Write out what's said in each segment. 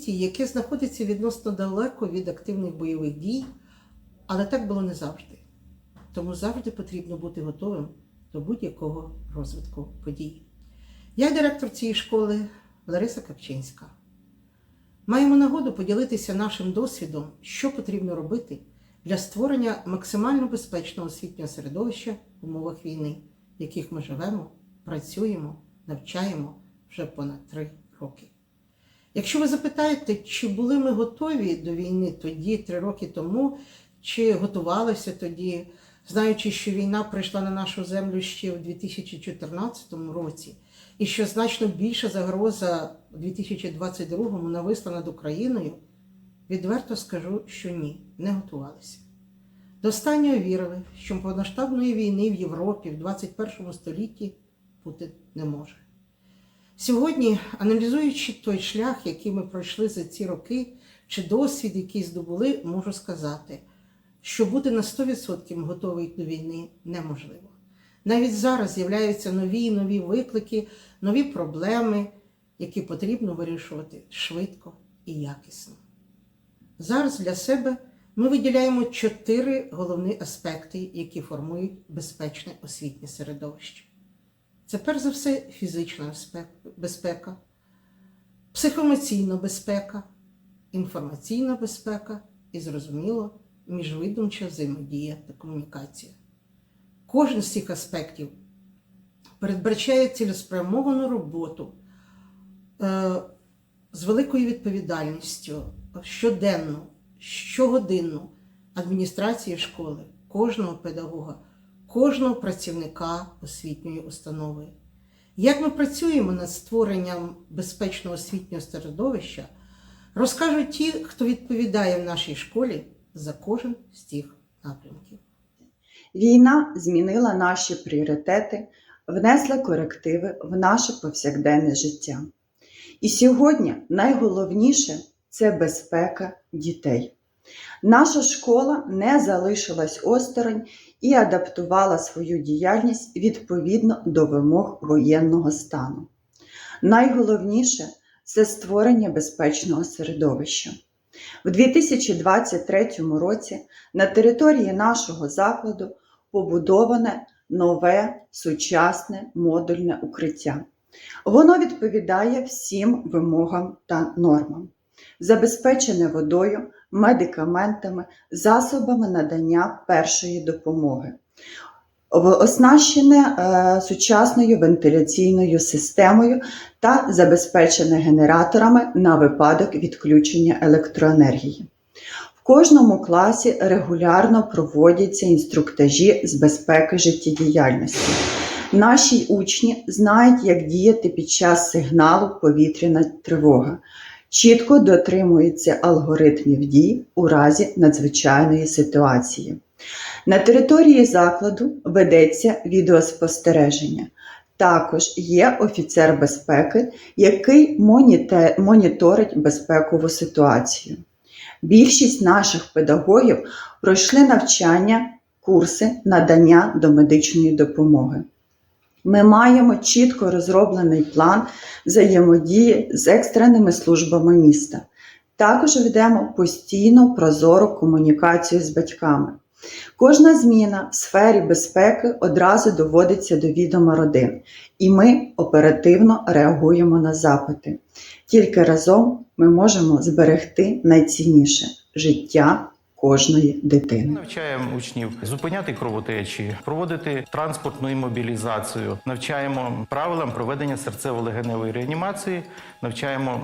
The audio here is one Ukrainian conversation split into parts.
Місті, яке знаходиться відносно далеко від активних бойових дій, але так було не завжди. Тому завжди потрібно бути готовим до будь-якого розвитку подій. Я директор цієї школи Лариса Капчинська. Маємо нагоду поділитися нашим досвідом, що потрібно робити для створення максимально безпечного освітнього середовища в умовах війни, в яких ми живемо, працюємо, навчаємо вже понад три роки. Якщо ви запитаєте, чи були ми готові до війни тоді, три роки тому, чи готувалися тоді, знаючи, що війна прийшла на нашу землю ще у 2014 році, і що значно більша загроза у 2022 нависла над Україною, відверто скажу, що ні, не готувалися. До вірили, що повноштабної війни в Європі в 21 столітті бути не може. Сьогодні, аналізуючи той шлях, який ми пройшли за ці роки, чи досвід, який здобули, можу сказати, що бути на 100% готовий до війни неможливо. Навіть зараз з'являються нові і нові виклики, нові проблеми, які потрібно вирішувати швидко і якісно. Зараз для себе ми виділяємо чотири головні аспекти, які формують безпечне освітнє середовище. Це перш за все фізична безпека, психоемоційна безпека, інформаційна безпека і, зрозуміло, міжвидумча взаємодія та комунікація. Кожен з цих аспектів передбачає цілеспрямовану роботу е, з великою відповідальністю щоденну, щогодинну адміністрації школи, кожного педагога, кожного працівника освітньої установи. Як ми працюємо над створенням безпечного освітнього середовища, розкажуть ті, хто відповідає в нашій школі за кожен з цих напрямків. Війна змінила наші пріоритети, внесла корективи в наше повсякденне життя. І сьогодні найголовніше це безпека дітей. Наша школа не залишилась осторонь і адаптувала свою діяльність відповідно до вимог воєнного стану. Найголовніше це створення безпечного середовища. У 2023 році на території нашого закладу побудоване нове сучасне модульне укриття. Воно відповідає всім вимогам та нормам, забезпечене водою, медикаментами, засобами надання першої допомоги, оснащене е, сучасною вентиляційною системою та забезпечене генераторами на випадок відключення електроенергії. В кожному класі регулярно проводяться інструктажі з безпеки життєдіяльності. Наші учні знають, як діяти під час сигналу повітряна тривога, чітко дотримуються алгоритмів дій у разі надзвичайної ситуації. На території закладу ведеться відеоспостереження. Також є офіцер безпеки, який моніторить безпекову ситуацію. Більшість наших педагогів пройшли навчання, курси надання домедичної допомоги. Ми маємо чітко розроблений план взаємодії з екстреними службами міста. Також ведемо постійну прозору комунікацію з батьками. Кожна зміна в сфері безпеки одразу доводиться до відома родин, і ми оперативно реагуємо на запити. Тільки разом ми можемо зберегти найцінніше життя кожної дитини. Навчаємо учнів зупиняти кровотечі, проводити транспортну імобілізацію, навчаємо правилам проведення серцево-легеневої реанімації, навчаємо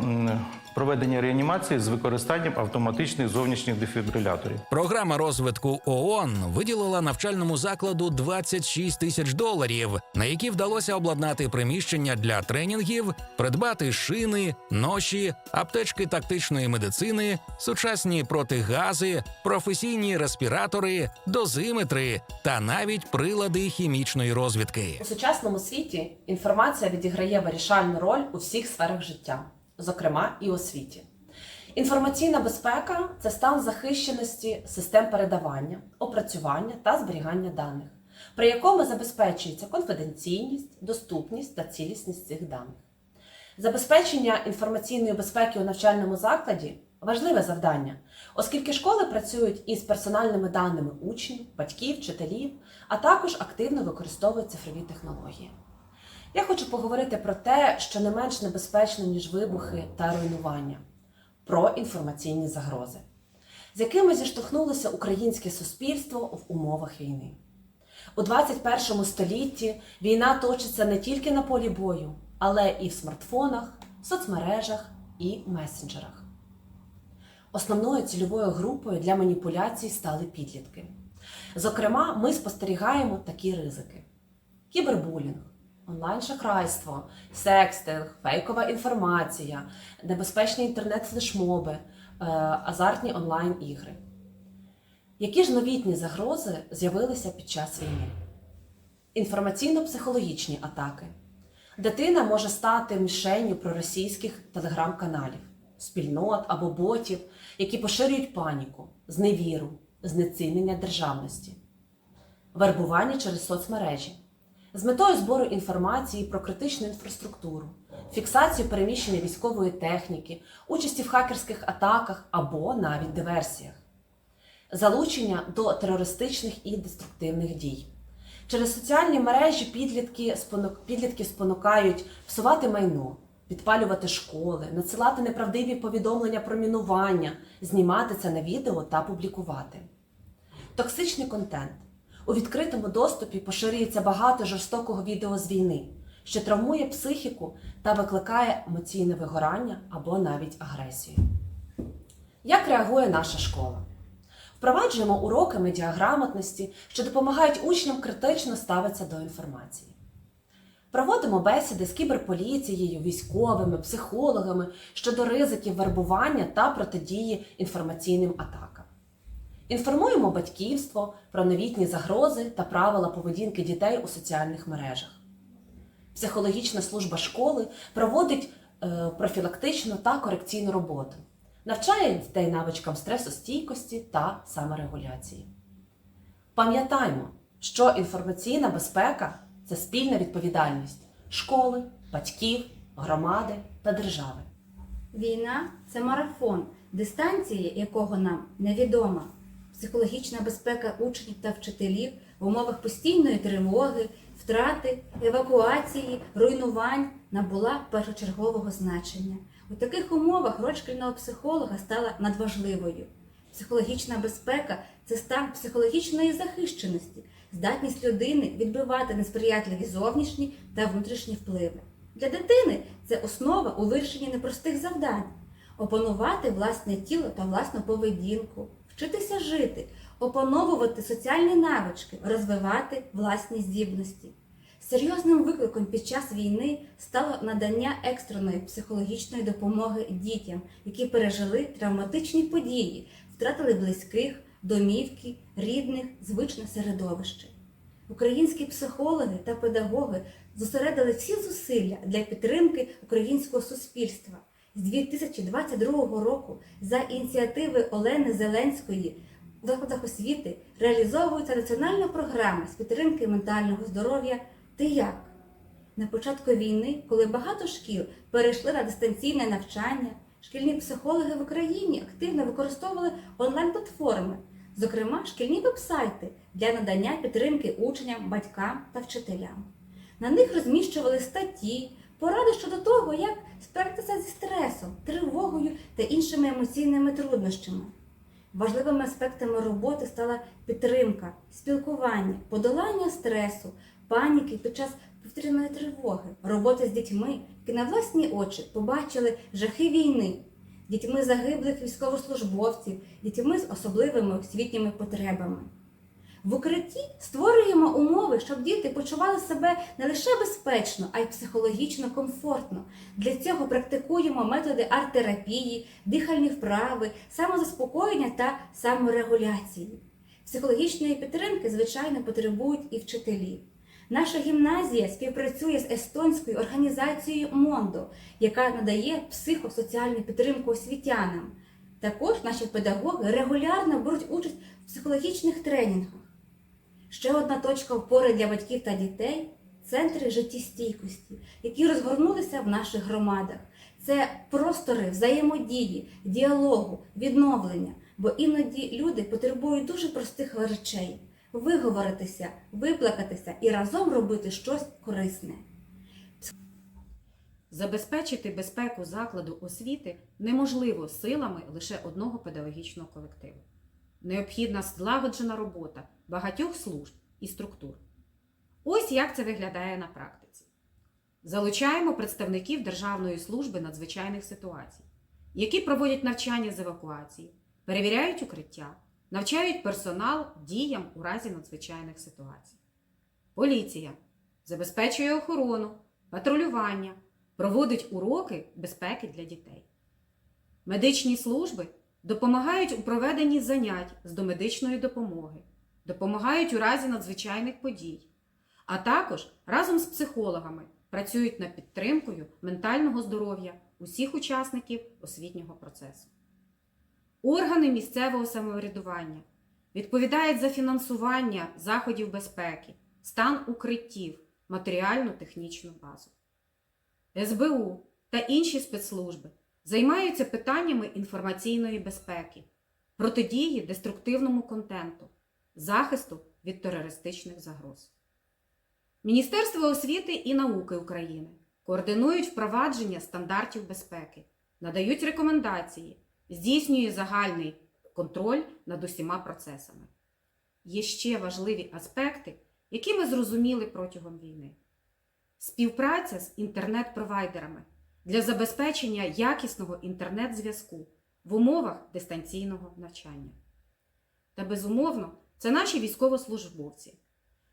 проведення реанімації з використанням автоматичних зовнішніх дефібриляторів. Програма розвитку ООН виділила навчальному закладу 26 тисяч доларів, на які вдалося обладнати приміщення для тренінгів, придбати шини, ноші, аптечки тактичної медицини, сучасні протигази, професійні респіратори, дозиметри та навіть прилади хімічної розвідки. У сучасному світі інформація відіграє вирішальну роль у всіх сферах життя, зокрема і освіті. Інформаційна безпека це стан захищеності систем передавання, опрацювання та зберігання даних, при якому забезпечується конфіденційність, доступність та цілісність цих даних. Забезпечення інформаційної безпеки у навчальному закладі важливе завдання, оскільки школи працюють із персональними даними учнів, батьків, вчителів, а також активно використовують цифрові технології. Я хочу поговорити про те, що не менш небезпечно, ніж вибухи та руйнування, про інформаційні загрози, з якими зіштовхнулося українське суспільство в умовах війни. У 21 столітті війна точиться не тільки на полі бою, але і в смартфонах, соцмережах і месенджерах. Основною цільовою групою для маніпуляцій стали підлітки. Зокрема, ми спостерігаємо такі ризики: кібербулінг, онлайн-шахрайство, секстинг, фейкова інформація, небезпечні інтернет-флешмоби, е, азартні онлайн-ігри. Які ж новітні загрози з'явилися під час війни? Інформаційно-психологічні атаки. Дитина може стати мішенню проросійських телеграм-каналів, спільнот або ботів, які поширюють паніку, зневіру, знецінення державності, вербування через соцмережі. З метою збору інформації про критичну інфраструктуру, фіксацію переміщення військової техніки, участі в хакерських атаках або навіть диверсіях, залучення до терористичних і деструктивних дій. Через соціальні мережі підлітки, спонукають псувати майно, підпалювати школи, надсилати неправдиві повідомлення про мінування, знімати це на відео та публікувати. Токсичний контент. У відкритому доступі поширюється багато жорстокого відео з війни, що травмує психіку та викликає емоційне вигорання або навіть агресію. Як реагує наша школа? Впроваджуємо уроки медіаграмотності, що допомагають учням критично ставитися до інформації. Проводимо бесіди з кіберполіцією, військовими, психологами щодо ризиків вербування та протидії інформаційним атакам. Інформуємо батьківство про новітні загрози та правила поведінки дітей у соціальних мережах. Психологічна служба школи проводить е, профілактичну та корекційну роботу, навчає дітей навичкам стресостійкості та саморегуляції. Пам'ятаймо, що інформаційна безпека це спільна відповідальність школи, батьків, громади та держави. Війна це марафон, дистанції якого нам невідома. Психологічна безпека учнів та вчителів в умовах постійної тривоги, втрати, евакуації, руйнувань набула першочергового значення. У таких умовах роль шкільного психолога стала надважливою. Психологічна безпека це стан психологічної захищеності, здатність людини відбивати несприятливі зовнішні та внутрішні впливи. Для дитини це основа у вирішенні непростих завдань, опанувати власне тіло та власну поведінку, вчитися жити, опановувати соціальні навички, розвивати власні здібності. Серйозним викликом під час війни стало надання екстреної психологічної допомоги дітям, які пережили травматичні події, втратили близьких, домівки, рідних, звичне середовище. Українські психологи та педагоги зосередили всі зусилля для підтримки українського суспільства. З 2022 року за ініціативи Олени Зеленської в закладах освіти реалізовується національна програма з підтримки ментального здоров'я Ти як? На початку війни, коли багато шкіл перейшли на дистанційне навчання, шкільні психологи в Україні активно використовували онлайн-платформи, зокрема шкільні вебсайти для надання підтримки учням, батькам та вчителям. На них розміщували статті, поради щодо того, як справитися зі стресом, тривогою та іншими емоційними труднощами. Важливими аспектами роботи стала підтримка, спілкування, подолання стресу, паніки під час повітряної тривоги, роботи з дітьми, які на власні очі побачили жахи війни, дітьми загиблих військовослужбовців, дітьми з особливими освітніми потребами. В укритті створюємо умови, щоб діти почували себе не лише безпечно, а й психологічно комфортно. Для цього практикуємо методи арт-терапії, дихальні вправи, самозаспокоєння та саморегуляції. Психологічної підтримки, звичайно, потребують і вчителі. Наша гімназія співпрацює з естонською організацією Мондо, яка надає психосоціальну підтримку освітянам. Також наші педагоги регулярно беруть участь в психологічних тренінгах. Ще одна точка опори для батьків та дітей центри життєстійкості, які розгорнулися в наших громадах. Це простори взаємодії, діалогу, відновлення, бо іноді люди потребують дуже простих речей виговоритися, виплакатися і разом робити щось корисне. Забезпечити безпеку закладу освіти неможливо силами лише одного педагогічного колективу. Необхідна злагоджена робота багатьох служб і структур. Ось як це виглядає на практиці. Залучаємо представників Державної служби надзвичайних ситуацій, які проводять навчання з евакуації, перевіряють укриття, навчають персонал діям у разі надзвичайних ситуацій. Поліція забезпечує охорону, патрулювання, проводить уроки безпеки для дітей. Медичні служби допомагають у проведенні занять з домедичної допомоги, допомагають у разі надзвичайних подій, а також разом з психологами працюють над підтримкою ментального здоров'я усіх учасників освітнього процесу. Органи місцевого самоврядування відповідають за фінансування заходів безпеки, стан укриттів, матеріально-технічну базу. СБУ та інші спецслужби займаються питаннями інформаційної безпеки, протидії деструктивному контенту, захисту від терористичних загроз. Міністерство освіти і науки України координують впровадження стандартів безпеки, надають рекомендації, здійснює загальний контроль над усіма процесами. Є ще важливі аспекти, які ми зрозуміли протягом війни співпраця з інтернет-провайдерами для забезпечення якісного інтернет-зв'язку в умовах дистанційного навчання. Та безумовно, це наші військовослужбовці.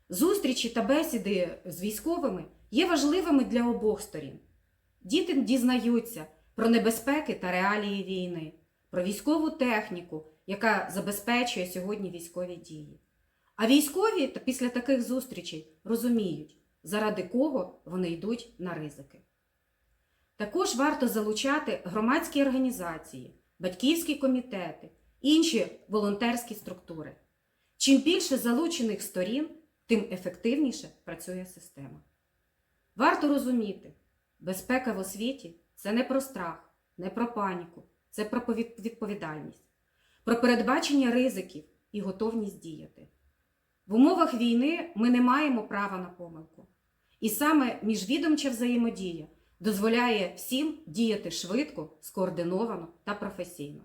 Зустрічі та бесіди з військовими є важливими для обох сторін. Діти дізнаються про небезпеки та реалії війни, про військову техніку, яка забезпечує сьогодні військові дії. А військові після таких зустрічей розуміють, заради кого вони йдуть на ризики. Також варто залучати громадські організації, батьківські комітети, інші волонтерські структури. Чим більше залучених сторін, тим ефективніше працює система. Варто розуміти, безпека в освіті це не про страх, не про паніку, це про відповідальність, про передбачення ризиків і готовність діяти. В умовах війни ми не маємо права на помилку. І саме міжвідомча взаємодія дозволяє всім діяти швидко, скоординовано та професійно.